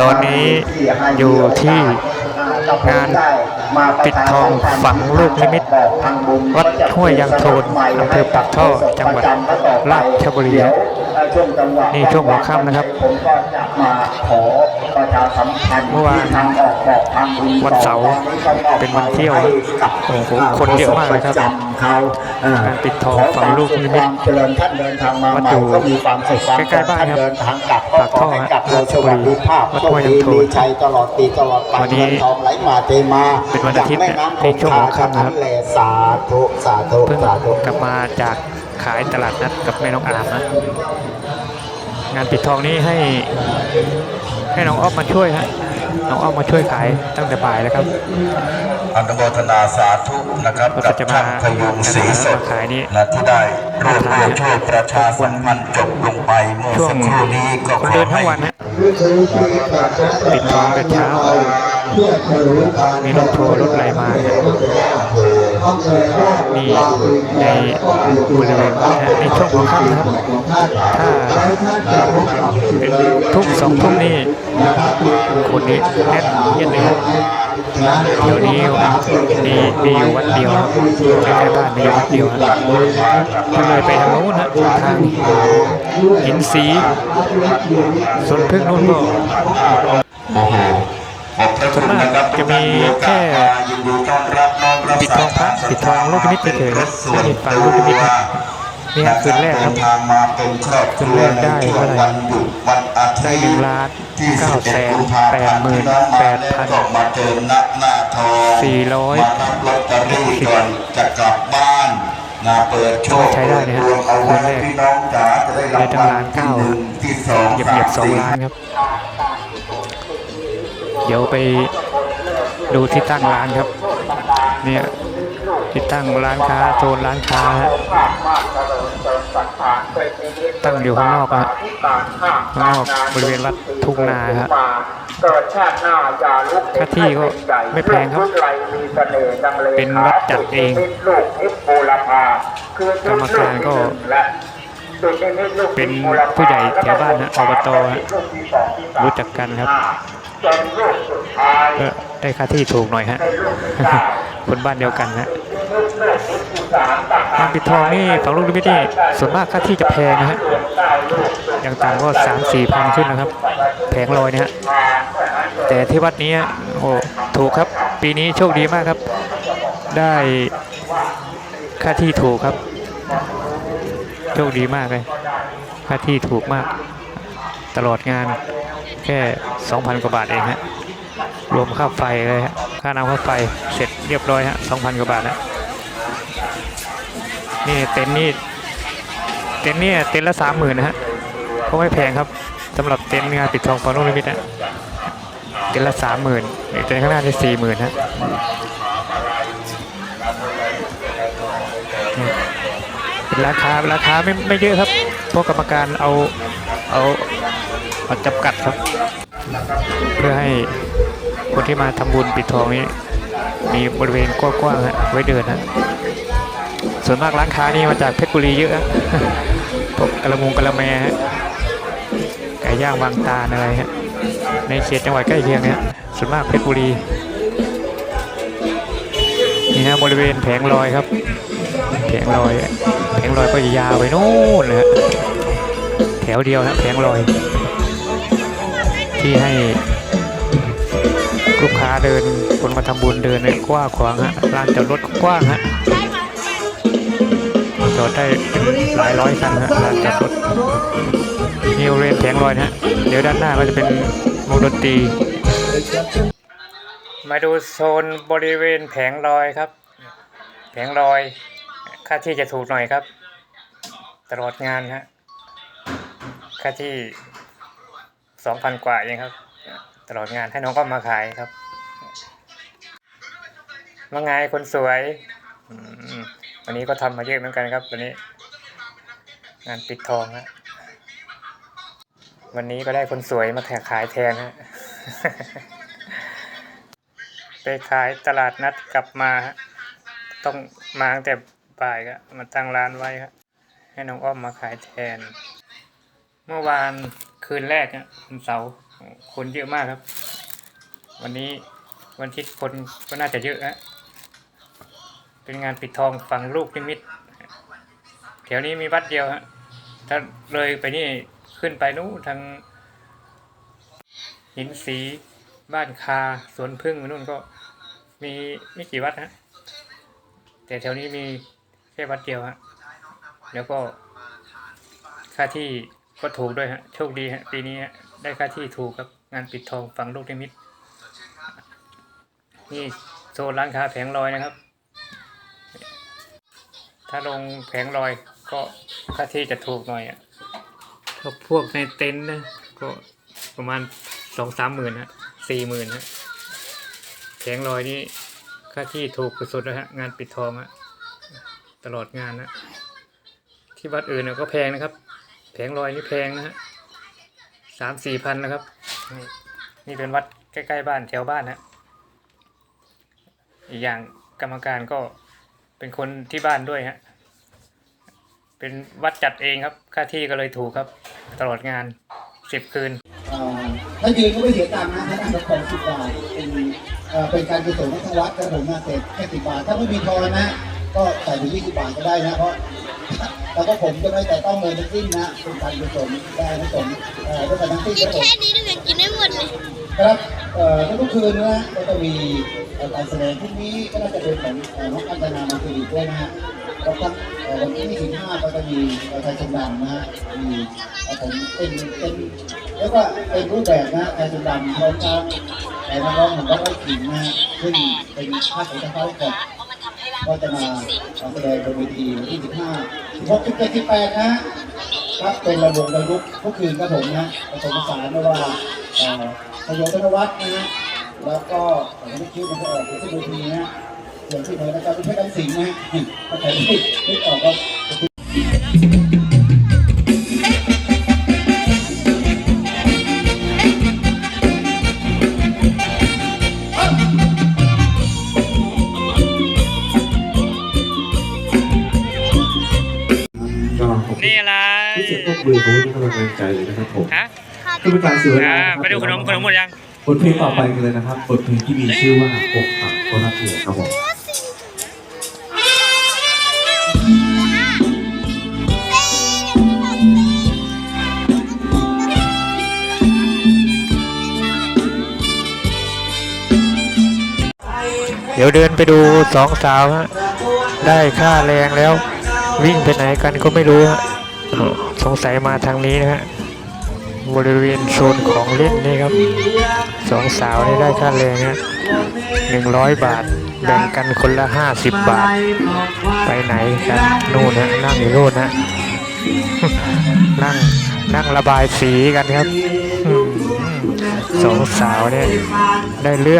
ตอนนี้อยู่ที่งานปิดทองฝังลูกนิมิตวัดห้วยยางโทนอำเภอปากท่อจังหวัดราชบุรี ฮะนี่ช่วงหัวค่ำนะครับผมก็จะมาขอประชาสัมพันธ์เมื่อวานทางออกบอกทางบุญวันเสาร์เป็นวันเที่ยวนะโอ้โหคนเยอะมากเลยครับจำเขาเอ่อการปิดทองฝังลูกนิมิตเจริญท่านเดินทางมาวัดใหม่อยู่ก็มีความสุขความใกล้ๆบ้านครับท่เดินทางกลับปากท่อขให้กลับโดยสวัสดิภาพวัดโชห้ควยดียางโทนมีชัยตลอดปีตลอดไปวันนี้เงินทองไหลมาเทมาเป็นวันอาทิตย์จากแม่น้ำในช่วงหัวค่ำนะครับแลสาธุสาธุเพิ่งสาธุกลับมาจาก ขายตลาดนัดกับแม่น้องอามนะงานปิดทองนี้ให้ให้น้องอ้อมมาช่วยฮะน้องอ้อมมาช่วยขายตั้งแต่บ่ายแล้วครับอนุโมทนาสาธุนะครับก็กับจะมาท่านพยุงศรีสดมาขายนี่และที่ได้ร่วมด้วยช่วยประชาสัมพันธ์จบลงไปเมื่อช่วสังกครู่นี้ก็คนขอเดินทั้ให้งวันฮะปิดทองแต่เช้ามีรถทัวร์รถอะไรมา ฮะนี่ในบริเวณวัดฮะในช่วงหัวค่ำนะครับถ้าเป็นทุ่มสองทุ่มนี่คนนี้แน่นเยียดเลยครับเดี๋ยวนี้มีมีอยู่วัดเดียวครับใกล้ๆบ้านมีอยู่วัดเดียวฮะก็เลยไปทางโน้นฮะทางหินสีสวนพึ่งนู่นก็โอ้โหขอบพระคุณนะครับจะมีแค่ ยินดีต้อนรับน้องรับปิดทองพระปิดทองลูกนิมิตเฉยๆนะไม่ได้ฝังลูกนิมิตนะนี่ฮะคืนแรกครับเดินทางมาเป็นครอบคคืนรัวแรกได้ในช่วเท่างไหร่วันหยุดวันอาทิตย์ได้หนึ่งล้านที่เก้าแสน11กุมภาแปดพันธ์หมื่นที่องมาแปดพันแล้วก็มาเจอหน้าหน้าทองสี่ร้อยมารับลอตเตอรี่ก่อนจะกลับบ้านนะเปิดโชคใช้ได้นะฮะรวมเอาไว้คืนแรกพี่น้องจ๋าจะได้รางได้ตั้งวัลล้านที่เก้าหนึ่งที่สองเหยียบเหยียบสองสี่ล้านครับ เดี๋ยวไปดูที่ตั้งร้านครับ เนี่ยที่ตั้งร้านค้าโซนร้านค้าฮะตั้งอยู่ข้างนอกฮะข้างนอกบริเวณวัดทุ่งนาฮะเกิดชาติหน้าอย่าลุกค่าที่ก็ไม่แพงครับไรมีเสน่ห์ดังเลเป็นวัดจัดเองลูกนิพบูรพาคือกรรมการก็และจุดนิมิตลูกเป็นผู้ใหญ่แถวบ้านนะอบตฮะรู้จักกันครับจนลูกสุดท้ายก็ได้ค่าที่ถูกหน่อยฮะ คนบ้านเดียวกันฮะลูกแม่ลูกที่สางานปิดทองนี่ฝั่งลูกนิมิตนี่ส่วนมากค่าที่จะแพงนะฮะอย่างต่ำก็สามสี่พันขึ้นนะครับ แผงลอยนะฮะแต่ที่วัดนี้โอ้ถูกครับ ปีนี้โชคดีมากครับ ได้ค่าที่ถูกครับ โชคดีมากเลย ค่าที่ถูกมาก ตลอดงานแค่ 2,000 กว่าบาทเองฮะรวมค่าไฟเลยฮะค่าน้ำค่าไฟเสร็จ เรียบร้อยฮะ2,000กว่าบาทนะนี่เต็นท์นี่เต็นท์เนี่ยเต็นท์ละสามหมื่นนะฮะก็ไม่แพงครับสำหรับเต็นท์งานปิดทองฟังลูกนิมิตนะเต็นท์ละสามหมื่นเต็นท์ข้างหน้านี่สี่หมื่นฮะเป็นราคาราคาไม่ไม่เยอะครับพราะกรรมการเอาเอาเอาจำกัดครับ เพื่อให้คนที่มาทำบุญปิดทองนี้ มีบริเวณกว้างๆฮะไว้เดินฮะส่วนมากร้านค้านี่มาจากเพชรบุรีเยอะพวกกระมงกระแมฮะไก่ย่างบางตาอะไรฮะในเขตจังหวัดใกล้เคียงเนี่ยส่วนมากเพชรบุรีนี่นะบริเวณแผงลอยครับ แผงลอย แผงลอยก็จะยาวไปโน่นเลยฮะแถวเดียวฮะแผงลอย ที่ให้ ลูกค้าเดินคนมาทำบุญเดินเนี่ยกว้างขวางฮะลานจอดรถกว้างฮะจอดได้หลายร้อยคันฮะลานจอดรถนี่บริเวณแผงลอยนะฮะเดี๋ยวด้านหน้าก็จะเป็นวงดนตรีมาดูโซนบริเวณแผงลอยครับ แผงลอยค่าที่จะถูกหน่อยครับ ตลอดงานฮะค่าที่สองพันกว่าเองครับ ตลอดงานให้น้องก็มาขายครับ ว่าไงคนสวยวันนี้ก็ทำมาเยอะเหมือนกันครับ วันนี้ งานปิดทองฮะวันนี้ก็ได้คนสวยมาแข่ขายแทนฮะไปขายตลาดนัดกลับมาฮะต้องมาตั้งแต่บ่ายก็มาตั้งร้านไว้ครับให้น้องอ้อมมาขายแทน เมื่อวานคืนแรกอะวันเสาร์คนเยอะมากครับ วันนี้วันอาทิตย์คนก็น่าจะเยอะฮะ เป็นงานปิดทองฝังลูกนิมิตแถวนี้มีวัดเดียวฮะถ้าเลยไปนี่ขึ้นไปนู้นทางหินสีบ้านคาสวนพึ่งนู่นก็มีไม่กี่วัดฮะแต่แถวนี้มีแค่วัดเดียวฮะแล้วก็ค่าที่ก็ถูกด้วยฮะโชคดีฮะปีนี้ได้ค่าที่ถูกครับงานปิดทองฝังลูกนิมิตนี่โซนร้านค้าแผงลอยนะครับ ถ้าลงแผงลอยก็ค่าที่จะถูกหน่อยอะถ้าพวกในเต็นท์นะก็ประมาณสองสามหมื่นฮะสี่หมื่นฮะแผงลอยนี่ค่าที่ถูกสุดแล้วฮะงานปิดทองฮะตลอดงานนะที่วัดอื่นน่ะก็แพงนะครับ แผงลอยนี่แพงนะฮะสามสี่พันนะครับ นี่นี่เป็นวัดใกล้ๆบ้านแถวบ้านนะอีกอย่างกรรมการก็ เป็นคนที่บ้านด้วยฮะ เป็นวัดจัดเองครับ ค่าที่ก็เลยถูกครับ ตลอดงานสิบคืนเอ่อถ้ายืนก็ไม่เสียตังค์นะถ้านั่งรถของสิบบาทเป็นเอ่อเป็นการกุศลให้ทางวัดกระผมมาเสร็จแค่สิบบาท ถ้าไม่มีทอนนะ ก็ใส่ถึงยี่สิบบาทก็ได้นะเพราะแล้วก็ผมจะไม่แต่ต้องเงินทั้งสิ้นนะเป็นการกุศลได้ทั้งสมเอ่อด้วยกันทั้งสิ้นกิคนรับผมแค่นี้ได้เลยกินได้หมดเลยครับเอ่อทุกคืนนะก็จะมีเอ่อ การแสดงพรุ่งนี้ก็น่าจะเป็นของน้องกัญจนามาคุยด้วยนะฮะแล้วก็วันที่25ก็จะมีอ่อไทยชนดำนะฮะมีเอ่อผมเป็นเป็นเรียกว่าเป็นรูปแบบนะไทยชนดำพร้อมทั้งแต่นักร้องของวัดไร่ขิงนะซึ่งเป็นภาคของเจ้าเขาก่อนก็จะมาแสดงบนเวทีวันที่15 16 17 18นะฮะครับเป็นระบบระยุกต์ทุกคืนครับผมนะผสมผสานไม่ว่าเอ่อพยศธนวัฒน์นะฮะ แล้วก็นักคิ้วมันก็ออกเป็นที่ดูทีนะฮะส่วนที่เหนือนะครับเป็นเพชรดำสิงห์นะฮะถ้าใครไม่ไม่ออกก็ก็ขอบคุณนี่อะไรที่เสียงปรบมือของทุกกำลังใจเลยนะครับผมฮะเพื่อเป็นการเสียเวลาอ่านะครับไปดูขนมขนมหมดยัง บทเพลงต่อไปกันเลยนะครับ บทเพลงที่มีชื่อว่าอกหักคนรักเดียครับผมเดี๋ยวเดินไปดูสองสาวฮะ ได้ค่าแรงแล้ว วิ่งไปไหนกันก็ไม่รู้ฮะสงสัยมาทางนี้นะฮะ บริเวณโซนของเล่นนี่ครับสองสาวนี่ได้ค่าแรงฮะหนึ่งร้อยบาท แบ่งกันคนละห้าสิบบาท ไปไหนกันนู่นฮะนั่งอยู่นู่นฮะนั่งนั่งระบายสีกันครับสองสาวเนี่ยได้เลือก